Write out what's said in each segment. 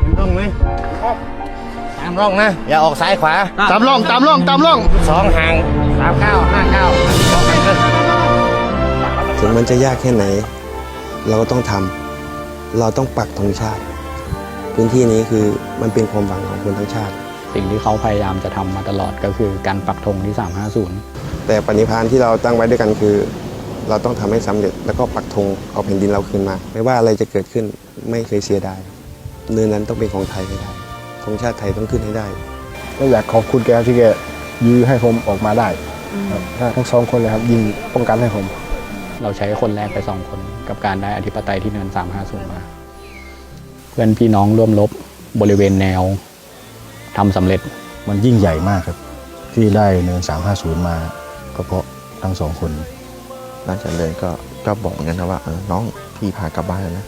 เห็นร่องไหมตามร่องนะ อย่าออกซ้ายขวาตามร่องตามร่องตามร่องสองห่างสามเก้าห้าเก้าสองห่างกันถึงมันจะยากแค่ไหน เราก็ต้องทำเราต้องปักธงชาติ พื้นที่นี้คือมันเป็นความหวังของคนทั้งชาติ สิ่งที่เขาพยายามจะทำมาตลอดก็คือการปักธงที่ 350 แต่ปณิพานที่เราตั้งไว้ด้วยกันคือเราต้องทำให้สำเร็จแล้วก็ปักธงเอาแผ่นดินเราคืนมา ไม่ว่าอะไรจะเกิดขึ้นไม่เคยเสียดาย เนินนั้นต้องเป็นของไทยให้ได้ธงชาติไทยต้องขึ้นให้ได้ ก็อยากขอบคุณแกที่แกยื้อให้ผมออกมาได้ครับทั้งสองคนเลยครับยิงป้องกันให้ผม เราใช้คนแรกไป2คนกับการได้อธิปไตยที่เนิน 350 มา เพื่อนพี่น้องร่วมรบบริเวณแนวทำสำเร็จมันยิ่งใหญ่มากครับ ที่ได้เนิน 350 มาก็เพราะทั้งสองคนหลังจากเลยก็ก็บอกเหมือนกันนะว่าเออน้องพี่พากลับบ้านแล้วนะ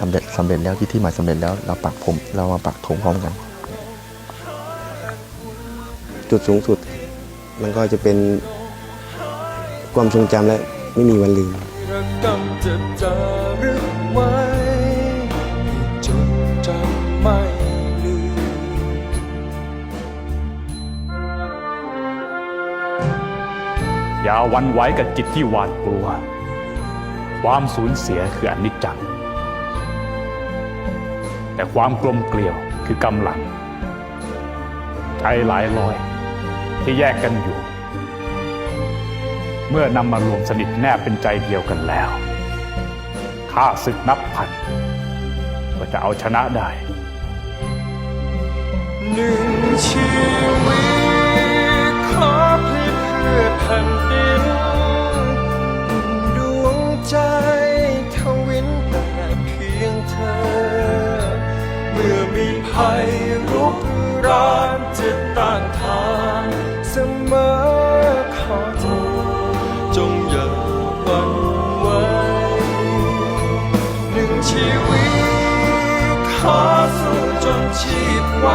สำเร็จสำเร็จแล้วที่ที่หมายสำเร็จแล้วเราปักผมเรามาปักธงพร้อมกัน จุดสูงสุด มันก็จะเป็นความทรงจำและไม่มีวันลืมไม่อย่าวันไหวกับจิตที่หวาดกลัว ความสูญเสียคืออนิจจัง แต่ความกลมเกลียวคือกำลัง ใจหลายลอย ที่แยกกันอยู่ เมื่อนำมารวมสนิทแนบเป็นใจเดียวกันแล้วข้าศึกนับพันก็จะเอาชนะได้หนึ่งชีวิต ภัยรุกรานจะต้านทานเสมอขอเธอจงอย่าหวั่นไว้หนึ่งชีวิตขอสู้จนชีพไว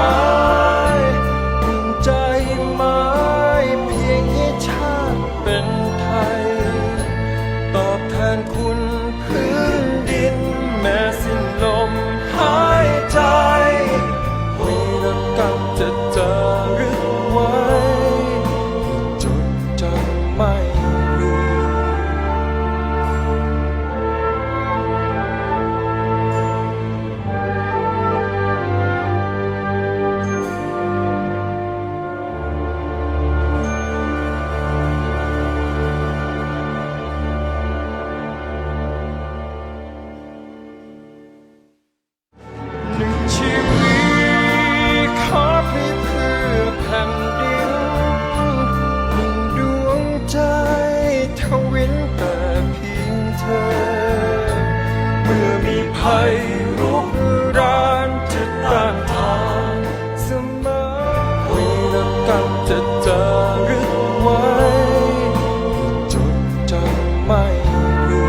ภัยรุกรานจะต้านทานเสมอวีรกรรมจะจารือไว้จดจำไม่ลืม